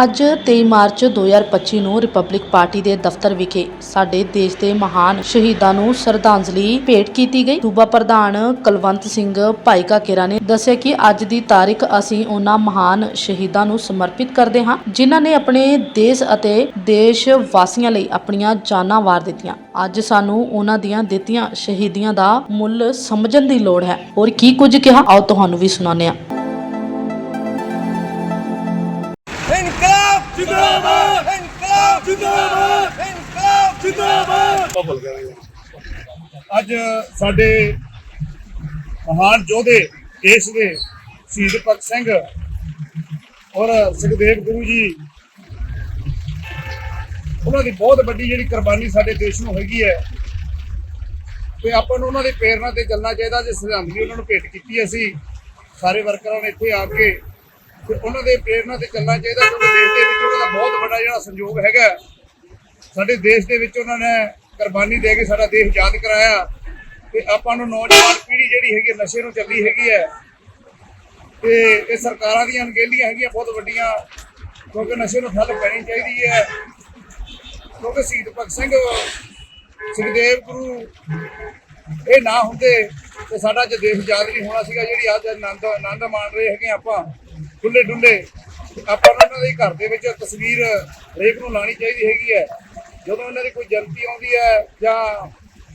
ਅੱਜ 23 ਮਾਰਚ 2025 ਨੂੰ republic party ਦੇ ਦਫ਼ਤਰ ਵਿਖੇ ਸਾਡੇ ਦੇਸ਼ ਦੇ ਮਹਾਨ ਸ਼ਹੀਦਾਂ ਨੂੰ ਸ਼ਰਧਾਂਜਲੀ ਭੇਟ ਕੀਤੀ ਗਈ। ਸੂਬਾ ਪ੍ਰਧਾਨ ਕੁਲਵੰਤ ਸਿੰਘ ਭਾਈਕਾ ਕੇਰਾ ਨੇ ਦੱਸਿਆ ਕਿ ਅੱਜ ਦੀ ਤਾਰੀਖ ਅਸੀਂ ਉਹਨਾਂ ਮਹਾਨ ਸ਼ਹੀਦਾਂ ਨੂੰ ਸਮਰਪਿਤ ਕਰਦੇ ਹਾਂ, ਜਿਨ੍ਹਾਂ ਨੇ ਆਪਣੇ ਦੇਸ਼ ਅਤੇ ਦੇਸ਼ ਵਾਸੀਆਂ ਲਈ ਆਪਣੀਆਂ ਜਾਨਾਂ ਵਾਰ ਦਿੱਤੀਆਂ। ਅੱਜ ਸਾਨੂੰ ਉਹਨਾਂ ਦੀਆਂ ਦਿੱਤੀਆਂ ਸ਼ਹੀਦੀਆਂ ਦਾ ਮੁੱਲ ਸਮਝਣ ਦੀ ਲੋੜ ਹੈ। ਔਰ ਕੀ ਕੁਝ ਕਿਹਾ? ਆਓ ਤੁਹਾਨੂੰ ਵੀ ਸੁਣਾਉਂਦੇ ਹਾਂ। ਇਨਕਲਾਬ ਜਿੰਦਾਬਾਦ! ਇਨਕਲਾਬ ਜਿੰਦਾਬਾਦ! ਇਨਕਲਾਬ ਜਿੰਦਾਬਾਦ! ਅੱਜ ਸਾਡੇ ਮਹਾਨ ਯੋਧੇ ਦੇਸ਼ ਦੇ ਸ਼ਹੀਦ ਭਗਤ ਸਿੰਘ ਔਰ ਸੁਖਦੇਵ ਗੁਰੂ ਜੀ ਉਹਨਾਂ ਦੀ ਬਹੁਤ ਵੱਡੀ ਜਿਹੜੀ ਕੁਰਬਾਨੀ ਸਾਡੇ ਦੇਸ਼ ਨੂੰ ਹੈਗੀ ਹੈ ਤੇ ਆਪਾਂ ਨੂੰ ਉਹਨਾਂ ਦੀ ਪ੍ਰੇਰਣਾ ਤੇ ਚੱਲਣਾ ਚਾਹੀਦਾ ਜੇ ਸ਼ਰਧਾਂਜਲੀ ਉਹਨਾਂ ਨੂੰ ਭੇਟ ਕੀਤੀ ਅਸੀਂ ਸਾਰੇ ਵਰਕਰਾਂ ਨੇ ਇੱਥੇ ਆ ਕੇ ਤੇ ਉਹਨਾਂ ਦੇ ਪ੍ਰੇਰਣਾ ਤੇ ਚੱਲਣਾ ਚਾਹੀਦਾ। ਕਿਉਂਕਿ ਦੇਸ਼ ਦੇ ਵਿੱਚ ਉਹਨਾਂ ਦਾ ਬਹੁਤ ਵੱਡਾ ਜਿਹੜਾ ਸੰਯੋਗ ਹੈਗਾ। ਸਾਡੇ ਦੇਸ਼ ਦੇ ਵਿੱਚ ਉਹਨਾਂ ਨੇ ਕੁਰਬਾਨੀ ਦੇ ਕੇ ਸਾਡਾ ਦੇਸ਼ ਆਜ਼ਾਦ ਕਰਾਇਆ। ਤੇ ਆਪਾਂ ਨੂੰ ਨੌਜਵਾਨ ਪੀੜ੍ਹੀ ਜਿਹੜੀ ਹੈਗੀ ਹੈ, ਨਸ਼ੇ ਨੂੰ ਚੱਲੀ ਹੈਗੀ ਹੈ। ਤੇ ਇਹ ਸਰਕਾਰਾਂ ਦੀਆਂ ਅਣਗਹਿਲੀਆਂ ਹੈਗੀਆਂ ਬਹੁਤ ਵੱਡੀਆਂ। ਕਿਉਂਕਿ ਨਸ਼ੇ ਨੂੰ ਠੱਲ ਪੈਣੀ ਚਾਹੀਦੀ ਹੈ। ਕਿਉਂਕਿ ਸ਼ਹੀਦ ਭਗਤ ਸਿੰਘ ਸੁਖਦੇਵ ਗੁਰੂ ਇਹ ਨਾ ਹੁੰਦੇ ਤੇ ਸਾਡਾ ਜੇ ਦੇਸ਼ ਆਜ਼ਾਦ ਨਹੀਂ ਹੋਣਾ ਸੀਗਾ। ਜਿਹੜੀ ਅੱਜ ਆਨੰਦ ਆਨੰਦ ਮਾਣ ਰਹੇ ਹੈਗੇ ਆਪਾਂ। ਖੁੱਲੇ ਡੁੱਲੇ ਆਪਾਂ ਨੂੰ ਉਹਨਾਂ ਦੇ ਘਰ ਦੇ ਵਿੱਚ ਤਸਵੀਰ ਹਰੇਕ ਨੂੰ ਲਾਣੀ ਚਾਹੀਦੀ ਹੈਗੀ ਹੈ। ਜਦੋਂ ਇਹਨਾਂ ਦੀ ਕੋਈ ਜਨਤੀ ਆਉਂਦੀ ਹੈ ਜਾਂ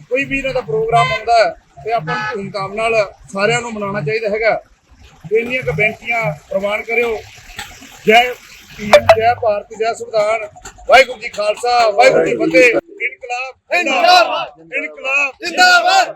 ਕੋਈ ਵੀ ਇਹਨਾਂ ਦਾ ਪ੍ਰੋਗਰਾਮ ਆਉਂਦਾ ਹੈ, ਤੇ ਆਪਾਂ ਨੂੰ ਧੂਮਧਾਮ ਨਾਲ ਸਾਰਿਆਂ ਨੂੰ ਮਨਾਉਣਾ ਚਾਹੀਦਾ ਹੈਗਾ। ਇੰਨੀਆਂ ਕੁ ਬੇਨਤੀਆਂ ਪ੍ਰਵਾਨ ਕਰਿਓ। ਜੈ ਭੀਮ, ਜੈ ਭਾਰਤ, ਜੈ ਸੰਵਿਧਾਨ। ਵਾਹਿਗੁਰੂ ਜੀ ਖਾਲਸਾ, ਵਾਹਿਗੁਰੂ ਜੀ ਫਤਿਹ। ਇਨਕਲਾਬ ਇਨਕਲਾਬ ਇਨਕਲਾਬ, ਜਿੰਦਾਬਾਦ।